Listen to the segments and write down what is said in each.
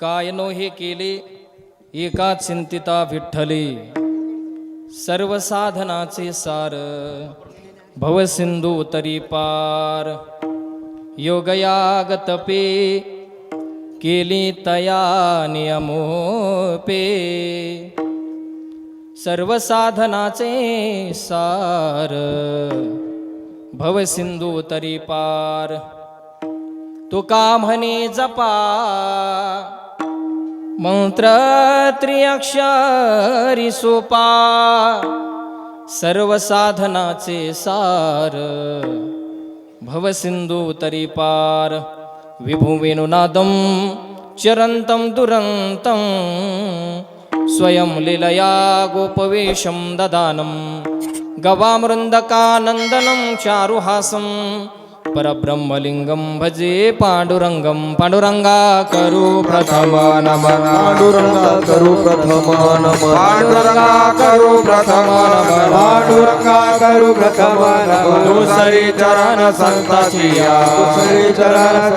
कायनो हे केले? एका चिंतिता विठ्ठले. सर्व साधनाचे सार. भवसिंधू तरी पार. योगयागतपे. केली तया नियमोपे. सर्व साधनाचे सार. भवसिंधू तरी पार. तुका म्हणे जपा. मंत्र त्रिअक्षरी सोपा सर्व साधनाचे सार भवसिंधू तरी पार विभुवेनुनादं चरन्तं दुरन्तं स्वयं लीलया गोपवेशं ददानं गवामृन्दकानन्दनं चारुहासं परब्रह्मलिङ्गं भजे पाण्डुरङ्गं पाण्डुरङ्गा करू प्रथम नम। पांडुरंगा करू प्रथम नम। पांडुरंगा करू प्रथम नम। पांडुरंगा करू प्रथम नम। दुसरी चरण संताची या दुसरे चरण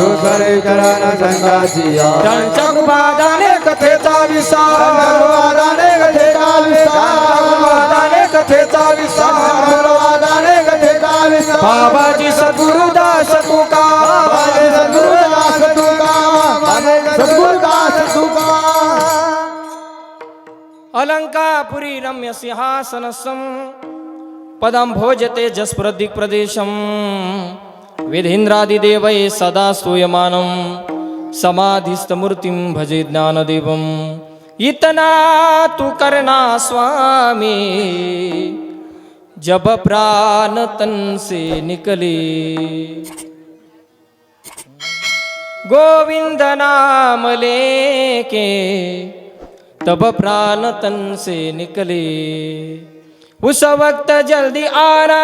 दुसरे चरण संताजिया। त्यांच्या पादाने कथेचा विसार कथेचा कथेचा बाबाजी सद्गुरुदास तुका. बाबाजी सद्गुरुदास तुका. सद्गुरुदास तुका. अलंकापुरी रम्य सिंहासनसं पदं भोजते जस्प्रदिक् प्रदेशं विधीन्द्रादिदेवै सदा स्तूयमानं समाधिस्थमूर्तिं भजे ज्ञानदेवम्। इतना तू करना स्वामी। जब प्राण तन से निकले। गोविंद नाम लेके तब प्राण तन से निकले। उस वक्त जल्दी आना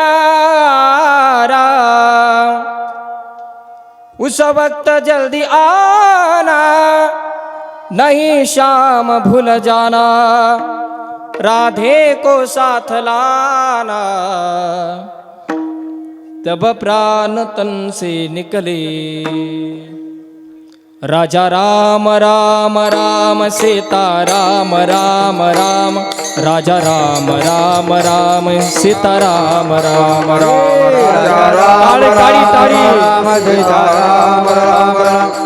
उस वक्त जल्दी आना, नहीं शाम भूल जाना। राधे को साथ लाना। तब प्राण तन से निकले। राजा राम राम राम सीता राम राम राम। राजा राम राम राम सीता राम राम राम. राम राम राम राम।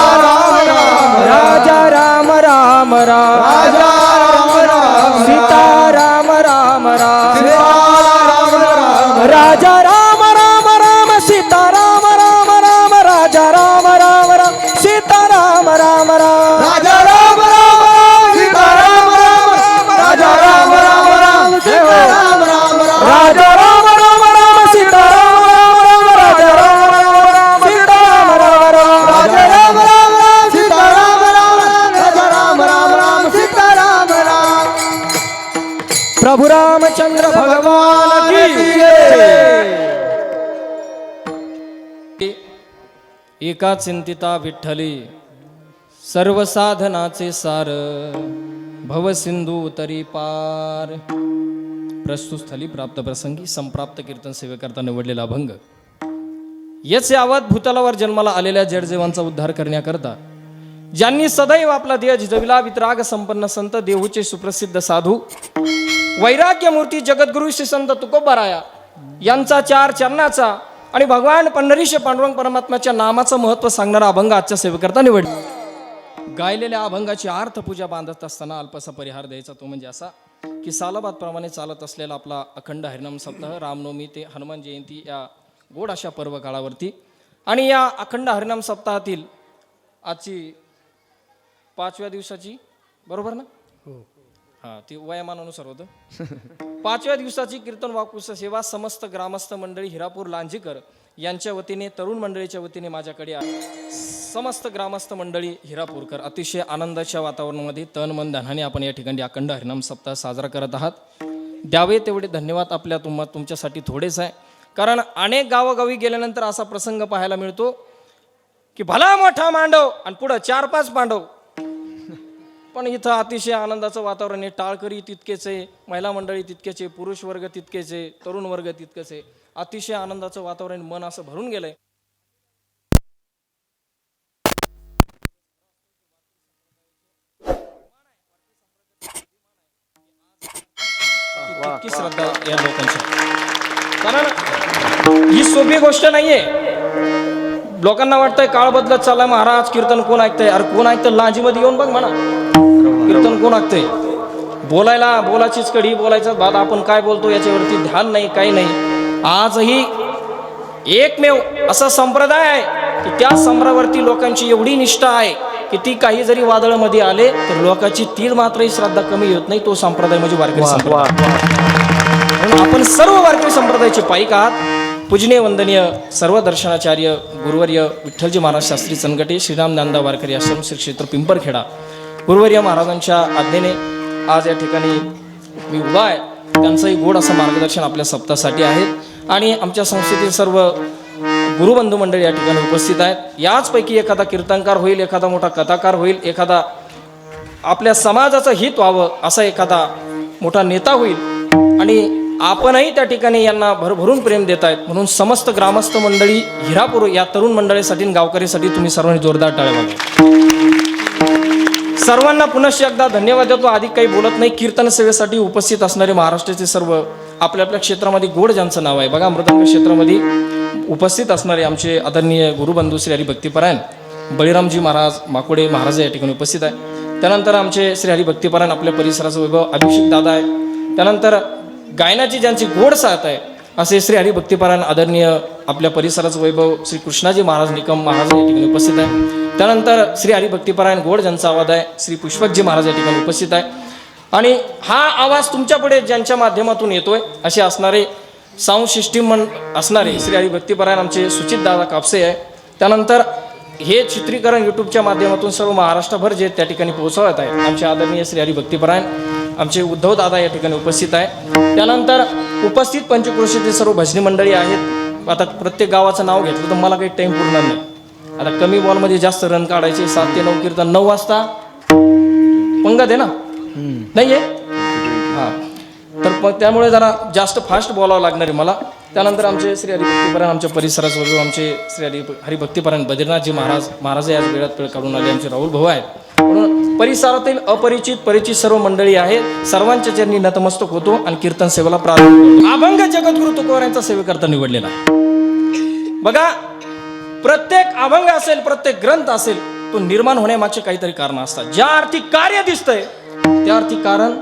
राजा राम राम राम. राजा राम राम सीता एका चिंतिता विठ्ठली सर्व साधनाचे सार भवसिंधू तरी पार. प्रस्तुस्थली प्राप्त प्रसंगी संप्राप्त कीर्तन सेवेकरता निवडलेला अभंग. याच यावत भूतलावर जन्माला आलेल्या जडजेवांचा उद्धार करण्याकरता ज्यांनी सदैव आपला देह झिजविला वितराग संपन्न संत देहूचे सुप्रसिद्ध साधू वैराग्यमूर्ती जगद्गुरु श्री संत तुकोबाराया यांचा चार चरणाचा आणि भगवान पंढरीशे पांडुरंग परमात्म्याच्या नामाचं महत्त्व सांगणारा अभंग आजच्या सेवेकरता निवडला गायलेल्या अभंगाची अर्थपूजा बांधत असताना अल्पसा परिहार द्यायचा तो म्हणजे असा की सालाबाद प्रमाणे चालत असलेला आपला अखंड हरिनाम सप्ताह रामनवमी ते हनुमान जयंती या गोड अशा पर्व काळावरती आणि या अखंड हरिनाम सप्ताहातील आजची पाचव्या दिवसाची बरोबर ना? हा ते वयामानानुसार होतं. पाचव्या दिवसाची कीर्तन वाकुस सेवा समस्त ग्रामस्थ मंडळी हिरापूर लांजीकर यांच्या वतीने तरुण मंडळीच्या वतीने माझ्याकडे समस्त ग्रामस्थ मंडळी हिरापूरकर अतिशय आनंदाच्या वातावरणामध्ये तन मन धनाने आपण या ठिकाणी अखंड हरिनाम सप्ताह साजरा करत आहात. द्यावे तेवढे धन्यवाद आपल्या तुम्हा तुमच्यासाठी थोडेच आहे. कारण अनेक गावोगावी गेल्यानंतर असा प्रसंग पाहायला मिळतो की भला मोठा मांडव आणि पुढं चार पाच मांडव पण इथं अतिशय आनंदाचं वातावरण आहे. टाळकरी तितकेच आहे महिला मंडळी तितकेच आहे पुरुष वर्ग तितकेच आहे तरुण वर्ग तितकेच आहे. अतिशय आनंदाचं वातावरण मन असं भरून गेलंय. तितकी श्रद्धा या लोकांची. कारण ही सोपी गोष्ट नाहीये. लोकांना वाटतंय काळ बदलत चाललाय. महाराज कीर्तन कोण ऐकतंय? अरे कोण ऐकतं लांजीमध्ये येऊन बघ म्हणा. कीर्तन कोण ऐकतंय? बोलायला बोलाचीच कडी बोलायचं बाद आपण काय बोलतो याच्यावरती ध्यान नाही काही नाही. आजही एकमेव असा संप्रदाय आहे की त्या संप्रदायावरती लोकांची एवढी निष्ठा आहे की ती काही जरी वादळामध्ये आले तर लोकांची तीळ मात्रही श्रद्धा कमी होत नाही. तो संप्रदाय म्हणजे वारकरी संप्रदाय. आपण सर्व वारकरी संप्रदायाचे पाईक आहात. पूजनीय वंदनीय सर्व दर्शनाचार्य गुरुवर्य विठ्ठलजी महाराज शास्त्री चनगटे श्रीराम नांदा वारकरी आश्रम श्री क्षेत्र पिंपरखेडा. गुरुवर्य महाराजांच्या आज्ञेने आज या ठिकाणी मी उभा आहे. त्यांचंही गोड असं मार्गदर्शन आपल्या सप्तासाठी आहे. आणि आमच्या संस्थेतील सर्व गुरुबंधू मंडळी या ठिकाणी उपस्थित आहेत. याचपैकी एखादा कीर्तनकार होईल एखादा मोठा कथाकार होईल एखादा आपल्या समाजाचं हित व्हावं असा एखादा मोठा नेता होईल. आणि आपणही त्या ठिकाणी यांना भरभरून प्रेम देत आहेत म्हणून समस्त ग्रामस्थ मंडळी हिरापूर या तरुण मंडळीसाठी गावकरीसाठी तुम्ही सर्वांनी जोरदार टाळ्या सर्वांना पुनश्च एकदा धन्यवाद देतो. अधिक काही बोलत नाही. कीर्तन सेवेसाठी उपस्थित असणारे महाराष्ट्राचे सर्व आपल्या आपल्या क्षेत्रामध्ये गोड ज्यांचं नाव आहे. बघा मृदंग क्षेत्रामध्ये उपस्थित असणारे आमचे आदरणीय गुरुबंधू श्री हरिभक्तीपरायण बळीरामजी महाराज माकोडे महाराज या ठिकाणी उपस्थित आहे. त्यानंतर आमचे श्री हरिभक्तीपरायण आपल्या परिसराचं वैभव अभिषेक दादा आहे. त्यानंतर गायनाची ज्यांची गोड साथ आहे असे श्री हरिभक्तीपरायण आदरणीय आपल्या परिसराचं वैभव श्री कृष्णाजी महाराज निकम महाराज या ठिकाणी उपस्थित आहे. त्यानंतर श्री हरिभक्तीपरायण गोड ज्यांचा आवाज आहे श्री पुष्पकजी महाराज या ठिकाणी उपस्थित आहे. आणि हा आवाज तुमच्यापुढे ज्यांच्या माध्यमातून येतोय असे असणारे साऊंड सिस्टीम म्हण असणारे श्री हरिभक्तीपरायण आमचे सुचित दादा कापसे आहे. त्यानंतर हे चित्रीकरण यूट्यूबच्या माध्यमातून सर्व महाराष्ट्रभर जे त्या ठिकाणी पोहोचवत आहे आमचे आदरणीय श्री हरिभक्तीपरायण आमचे उद्धव दादा या ठिकाणी उपस्थित आहे. त्यानंतर उपस्थित पंचक्रोशीतील सर्व भजनी मंडळी आहेत. आता प्रत्येक गावाचं नाव घेतलं तर मला काही टाईम पुरणार नाही. आता कमी बॉलमध्ये जास्त रन काढायचे सात ते नऊ कीर्तन नऊ वाजता. पंगत आहे ना? नाही आहे हां. तर त्यामुळे जरा जास्त फास्ट बोलावं लागणार आहे मला. त्यानंतर आमचे श्री हरिभक्तीपरायण आमच्या परिसरात वगैरे आमचे श्री हरि हरिभक्तीपरायण बद्रीनाथजी महाराज महाराज याच वेळात वेळ काढून आले. आमचे राहुल भाऊ आहेत. म्हणून परिसरातील अपरिचित परिचित सर्व मंडळी आहेत. सर्वांच्या चरणी नतमस्तक होतो आणि कीर्तन सेवेला प्रारंभ अभंग जगद्गुरु तुकोबारांचा सेवेकरता निवडलेला बघा प्रत्येक अभंग असेल प्रत्येक ग्रंथ असेल तो निर्माण होण्यामागचे काहीतरी कारण असतात. ज्या अर्थी कार्य दिसतंय त्या अर्थी कारण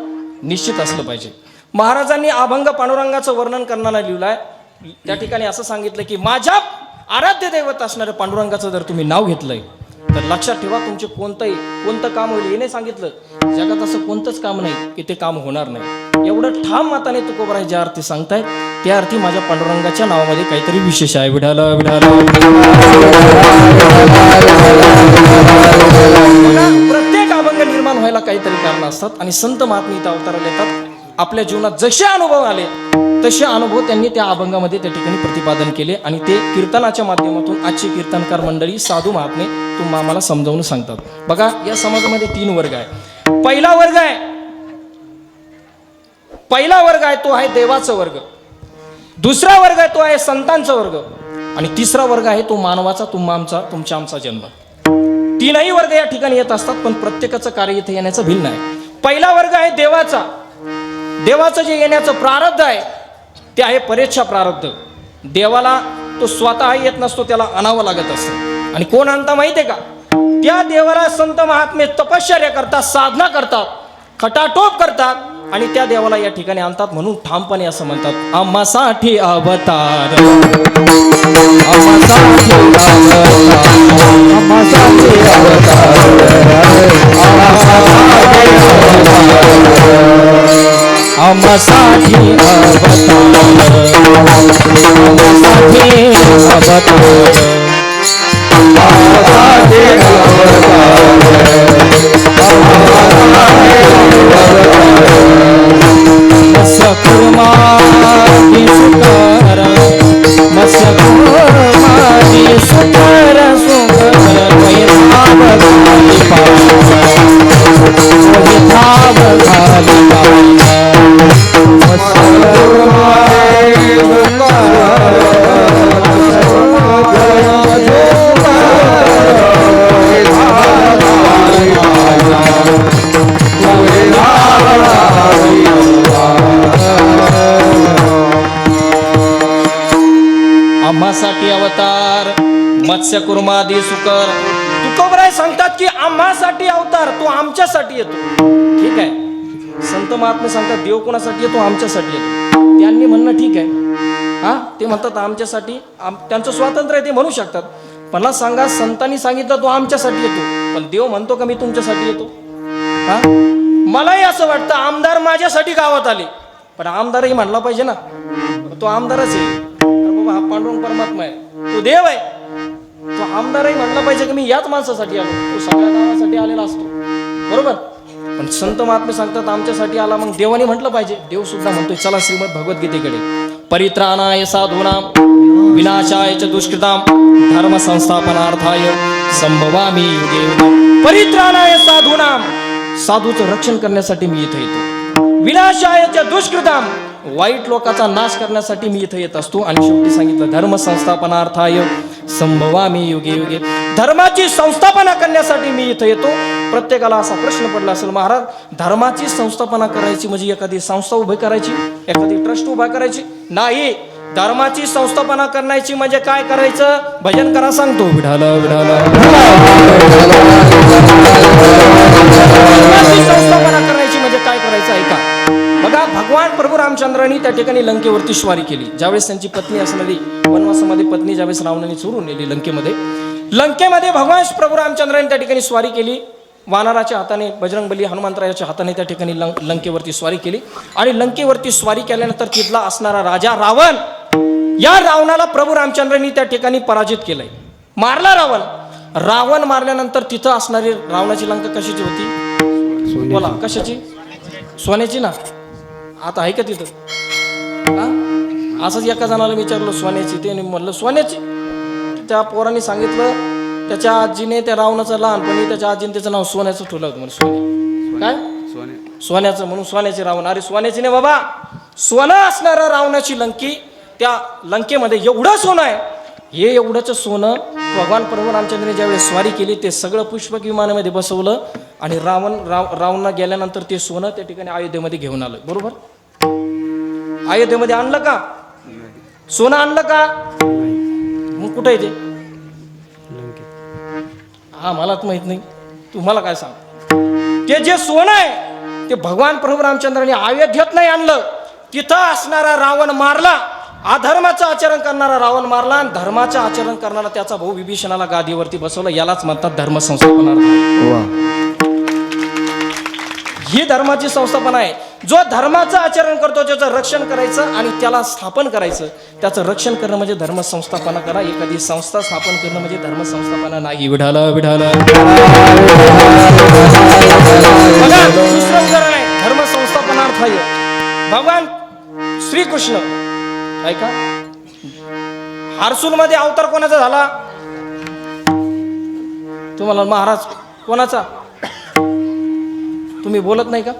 निश्चित असलं पाहिजे. महाराजांनी अभंग पांडुरंगाचं वर्णन करणारा लिहिलंय. त्या ठिकाणी असं सांगितलं की माझ्या आराध्य दैवत असणाऱ्या पांडुरंगाचं जर तुम्ही नाव घेतलंय तर लक्षात ठेवा तुमचे कोणतंही कोणतं काम होईल येणे सांगितलं. जगात असं कोणतंच काम नाही की ते काम होणार नाही. एवढं ठाम माताने तुकोबराय ज्या अर्थी सांगतायत त्या अर्थी माझ्या पांडुरंगाच्या नावामध्ये काहीतरी विशेष आहे. विढाल विढाल प्रत्येक अभंग निर्माण व्हायला काहीतरी कारण असतात आणि संत महात्मे इथं अवताराला येतात. आपल्या जीवनात जसे अनुभव आले तसे अनुभव त्यांनी त्या अभंगामध्ये त्या ठिकाणी प्रतिपादन केले आणि ते कीर्तनाच्या माध्यमातून आजचे कीर्तनकार मंडळी साधू महात्मे तुम्हाला आम्हाला समजावून सांगतात. बघा या समाजामध्ये तीन वर्ग आहे. पहिला वर्ग आहे. पहिला वर्ग आहे तो आहे देवाचा वर्ग. दुसरा वर्ग आहे तो आहे संतांचा वर्ग. आणि तिसरा वर्ग आहे तो मानवाचा तुम्हा आमचा तुमच्या आमचा जन्म. तीनही वर्ग या ठिकाणी येत असतात पण प्रत्येकाचं कार्य इथे येण्याचं भिन्न आहे. पहिला वर्ग आहे देवाचा. देवाचं जे येण्याचं प्रारब्ध आहे ते आहे परीक्षा प्रारब्ध. देवाला तो स्वतः येत नसतो त्याला आणावं लागत असतं. आणि कोण आणता माहिती आहे का? त्या देवाला संत महात्मे तपश्चर्या करतात साधना करतात खटाटोप करतात आणि त्या देवाला या ठिकाणी आणतात म्हणून ठामपणे असं म्हणतात आम्हासाठी अवतार आम्हासाठी आम्हासाठी अवतार आम्हासाठी अवतार. मत्स्य कोणासाठी अवतार? तो आमच्यासाठी येतो. ठीक आहे? संत महात्मे सांगतात देव कोणासाठी येतो? आमच्यासाठी येतो. त्यांनी म्हणणं ठीक आहे. हा? ते म्हणतात आमच्यासाठी आम त्यांचं स्वातंत्र्य आहे ते म्हणू शकतात. पण मला सांगा संतांनी सांगितलं तो आमच्यासाठी येतो. पण देव म्हणतो का मी तुमच्यासाठी येतो? हा? मलाही असं वाटतं आमदार माझ्यासाठी गावात आले. पण आमदारही म्हणला पाहिजे ना. तो आमदारच आहे. बाबा हा पांडुरंग परमात्मा आहे. तो देव आहे. तो आमदारही म्हणला पाहिजे की मी याच माणसासाठी आलो. तो सगळ्या गावासाठी आलेला असतो. बरोबर? पण संत महात्मे सांगतात आमच्यासाठी आला मग देवाने म्हटलं पाहिजे. देव सुद्धा म्हणतोय चला श्रीमद भगवद्गीतेकडे. परित्राणाय साधूनाम विनाशाय च दुष्कृताम धर्म संस्थापनार्थाय संभवामी युगे परित्राणाय साधूनाम साधूचं रक्षण करण्यासाठी मी इथे येतो. विनाशायच्या दुष्कृताम वाईट लोकाचा नाश करण्यासाठी मी इथे येत असतो. आणि शेवटी सांगितलं धर्म संस्थापनार्थाय संभवामी युगे युगे. धर्माची संस्थापना करण्यासाठी मी इथे येतो. प्रत्येकाला असा प्रश्न पडला असेल महाराज धर्माची संस्थापना करायची म्हणजे एखादी संस्था उभी करायची? एखादी ट्रस्ट उभा करायची? नाही. धर्माची संस्थापना करण्याची म्हणजे काय करायचं? भजन करा सांगतो. विढाला विढाला संस्थापना करायची म्हणजे काय करायचं? ऐका. भगवान प्रभू रामचंद्रांनी त्या ठिकाणी लंकेवरती स्वारी केली. ज्यावेळेस त्यांची पत्नी असणारी वनवासामध्ये पत्नी ज्यावेळेस रावणाने चोरून नेली लंकेमध्ये लंकेमध्ये भगवान प्रभू रामचंद्रांनी त्या ठिकाणी स्वारी केली. वानराच्या हाताने बजरंगबली हनुमंतरायाच्या हाताने त्या ठिकाणी लं लंकेवरती स्वारी केली. आणि लंकेवरती स्वारी केल्यानंतर तिथला असणारा राजा रावण या रावणाला प्रभू रामचंद्रांनी त्या ठिकाणी पराजित केलंय. मारला रावण. रावण मारल्यानंतर तिथं असणारी रावणाची लंका कशाची होती? बोला कशाची? सोन्याची ना. आता आहे का तिथं. हा? असंच एका जणाला विचारलं सोन्याची ते म्हणलं सोन्याची? त्या पोराने सांगितलं त्याच्या आजीने त्या रावणाचं लहानपणी त्याच्या आजीने त्याचं नाव सोन्याचं ठेवलं होतं म्हणून सोने. काय? सोन्याचं म्हणून सोन्याचे रावण. अरे सोन्याची नाही बाबा. सोनं असणाऱ्या रावणाची लंकी त्या लंकेमध्ये एवढं सोनं आहे. हे एवढंच सोनं भगवान प्रभू रामचंद्रने ज्यावेळेस स्वारी केली ते सगळं पुष्पक विमानामध्ये बसवलं आणि रावण राव रावणला गेल्यानंतर ते सोनं त्या ठिकाणी अयोध्येमध्ये घेऊन आलं. बरोबर? अयोध्येमध्ये आणलं का? सोनं आणलं का? मग कुठं येते हा मलाच माहीत नाही. तुम्हाला काय सांग? ते जे सोनं आहे ते भगवान प्रभू रामचंद्राने अयोध्येत नाही आणलं. तिथं असणारा रावण मारला. अधर्माचं आचरण करणारा रावण मारला आणि धर्माचं आचरण करणारा त्याचा भाऊ विभीषणाला गादीवरती बसवलं. यालाच म्हणतात धर्म ही धर्माची संस्थापना आहे. जो धर्माचं आचरण करतो त्याचं रक्षण करायचं आणि त्याला स्थापन करायचं. त्याचं रक्षण करणं म्हणजे धर्म संस्थापना करा. एखादी संस्था स्थापन करणं म्हणजे धर्म संस्थापना नाही. विढाला विढाला. दुसरं उदाहरण आहे. भगवान श्रीकृष्ण ऐका. हारसूल मध्ये अवतार कोणाचा झाला? तुम्हाला महाराज कोणाचा? तुम्ही बोलत नाही का?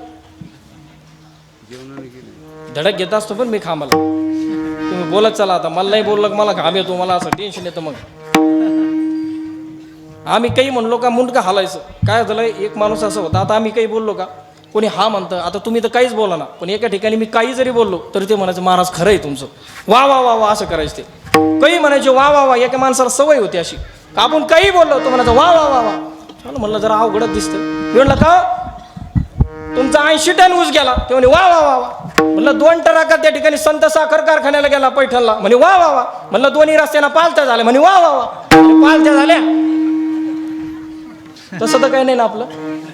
धडक घेत असतो पण मी खामाला तुम्ही बोलत चला आता. मला नाही बोललं मला घाम येतो मला असं टेन्शन येतं मग. आम्ही काही म्हणलो का मुंडका हालायचं. काय झालं? एक माणूस असं होता. आता आम्ही काही बोललो का? कोणी हा म्हणतं आता तुम्ही तर काहीच बोला ना. पण एका ठिकाणी मी काही जरी बोललो तरी ते म्हणायचं महाराज खरं आहे तुमचं. वा वा वा वा असं करायचं ते. काही म्हणायचे वा वा वा एका माणसाला सवय होती अशी. का आपण काही बोललो तो म्हणायचं वा वा वा वा. चला म्हणलं जरा अवघडच दिसतं मी म्हणलं का? तुमचा ऐंशी टन ऊस गेला. ते म्हणे वा वा वा वा. म्हणलं दोन टराका त्या ठिकाणी संत साखर कारखान्याला गेला पैठणला. म्हणे वा वा वा. म्हणलं दोन्ही रस्त्याला पालत्या झाल्या. म्हणे वा वा वा. पालत्या झाल्या. तसं तर काही नाही ना आपलं.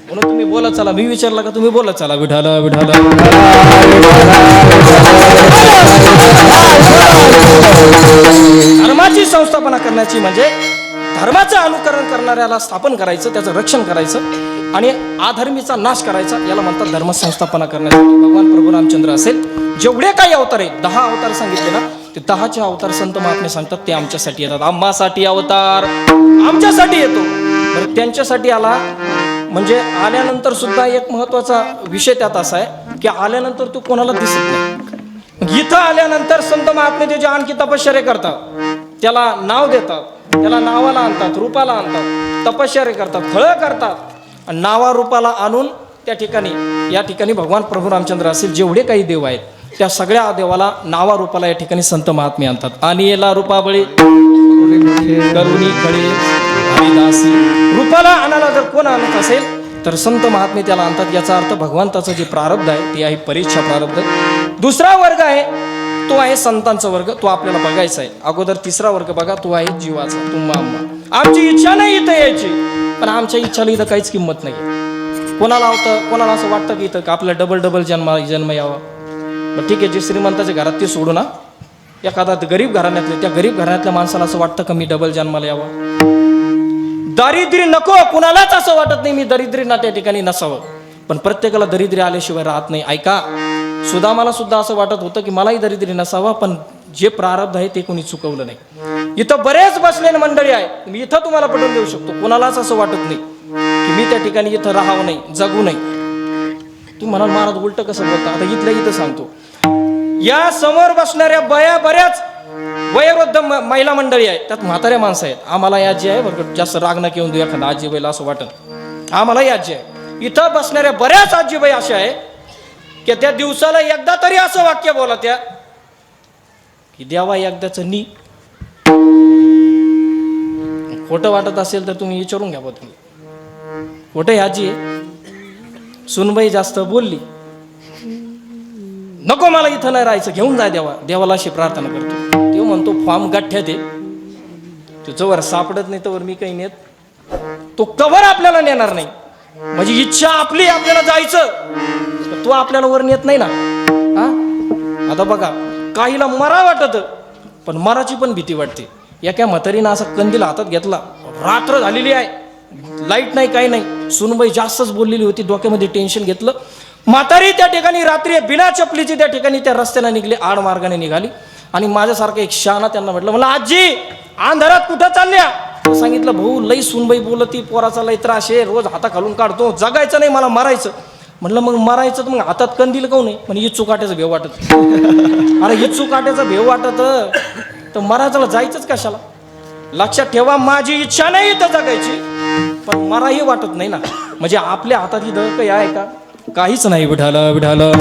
म्हणून तुम्ही बोलत चला. मी विचारला का तुम्ही बोलत चला. विठाला विठाला. धर्माची संस्थापना करण्याची म्हणजे धर्माचं अनुकरण करणाऱ्याला स्थापन करायचं त्याचं रक्षण करायचं आणि आधर्मीचा नाश करायचा याला म्हणतात धर्म संस्थापना करण्यासाठी. भगवान प्रभू रामचंद्र असेल जेवढे काही अवतार आहेत दहा अवतार सांगितले ना ते दहाचे अवतार संत महात्मे सांगतात ते आमच्यासाठी येतात. आम्हासाठी अवतार आमच्यासाठी येतो. बरं त्यांच्यासाठी आला म्हणजे आल्यानंतर सुद्धा एक महत्त्वाचा विषय त्यात असा आहे की आल्यानंतर तू कोणाला दिसत नाही. इथं आल्यानंतर संत महात्मे त्याचे आणखी तपश्चर्या करतात त्याला नाव देतात त्याला नावाला आणतात रूपाला आणतात तपश्चर्या करतात फळं करतात नावा रूपाला आणून त्या ठिकाणी या ठिकाणी भगवान प्रभू रामचंद्र असेल जेवढे काही देव आहेत त्या सगळ्या देवाला नावा रूपाला या ठिकाणी संत महात्मे आणतात. आणि याला रूपाबळी करुणी हरिदासी. रूपाला आणायला जर कोण आणत असेल तर संत महात्मे त्याला आणतात. याचा अर्थ भगवंताचं जे प्रारब्ध आहे ते आहे परीक्षा प्रारब्ध. दुसरा वर्ग आहे तो आहे संतांचा वर्ग. तो आपल्याला बघायचा आहे. अगोदर तिसरा वर्ग बघा तो आहे जीवाचा. तुम्हा आम्हा. आमची इच्छा नाही इथं यायची. पण आमच्या इच्छाला इथं काहीच किंमत नाही कोणाला होतं कोणाला असं वाटतं की इथं का आपल्याला डबल डबल जन्म जन्म यावा? ठीक आहे जे श्रीमंताच्या घरात ते सोडू ना. एखादा गरीब घराण्यातले त्या गरीब घराण्यातल्या माणसाला असं वाटतं का मी डबल जन्माला यावं? दारिद्र्य नको कुणालाच असं वाटत नाही मी दरिद्री ना त्या ठिकाणी नसावं. पण प्रत्येकाला दरिद्री आल्याशिवाय राहत नाही. ऐका सुदामाला सुद्धा असं वाटत होतं की मलाही दरिद्री नसावा पण जे प्रारब्ध आहे ते कोणी चुकवलं नाही. इथं बरेच बसलेले मंडळी आहे. मी इथं तुम्हाला पटवून देऊ शकतो. कोणालाच असं वाटत नाही की मी त्या ठिकाणी इथं राहावं नाही जगू नाही. तू म्हणाल महाराज उलट कसं बोलता? आता इथल्या इथं सांगतो. या समोर बसणाऱ्या बया बऱ्याच वयोवृद्ध म- महिला मंडळी आहेत. त्यात म्हाताऱ्या माणसं आहेत. आम्हाला याजी आहे बरं जास्त राग न घेऊन देऊ एखादा आजीबाईला असं वाटत आम्हाला याजी आहे. इथं बसणाऱ्या बऱ्याच आजीबाई अशा आहे की त्या दिवसाला एकदा तरी असं वाक्य बोला त्या की देवा एकदाच नी. खोटं वाटत असेल तर तुम्ही विचारून घ्या बघ तुम्ही. खोटं आहे आजी. आहे सुनबाई जास्त बोलली. नको मला इथं नाही राहायचं. घेऊन जा देवा. देवाला अशी प्रार्थना करतो. तो म्हणतो फॉर्म गठ्ठ्या आहे तो जवळ सापडत नाही तवर मी काही नेत. तो कवर आपल्याला नेणार नाही. म्हणजे इच्छा आपली आपल्याला जायचं. तो आपल्याला वर नेत नाही ना. हा? आता बघा काहीला मरा वाटत पण मराची पण भीती वाटते. एका म्हातारीनं असा कंदील हातात घेतला. रात्र झालेली आहे. लाइट नाही काही नाही. सुनबाई जास्तच बोललेली होती डोक्यामध्ये टेन्शन घेतलं. म्हातारी त्या ठिकाणी रात्री बिना चपलीची त्या ठिकाणी त्या रस्त्याला निघली आड मार्गाने निघाली. आणि माझ्यासारखं एक शहाणा त्यांना म्हटलं मला आजी अंधारात कुठं चालल्या? सांगितलं भाऊ लई सुनबाई बोलती पोराचा लई त्रास आहे रोज हाता खालून काढतो जगायचं नाही मला मारायचं. म्हटलं मग मरायचं तर मग हातात कंदील काऊ नाही म्हणजे इच्छू काट्याचं भेव वाटत. अरे इच्छू काट्याचा भेव वाटत तर मरायचं जायचंच कशाला? लक्षात ठेवा माझी इच्छा नाही तर जगायची. पण मलाही वाटत नाही ना. म्हणजे आपल्या हातात दळक काही आहे का काहीच नाही. विठाला विठाला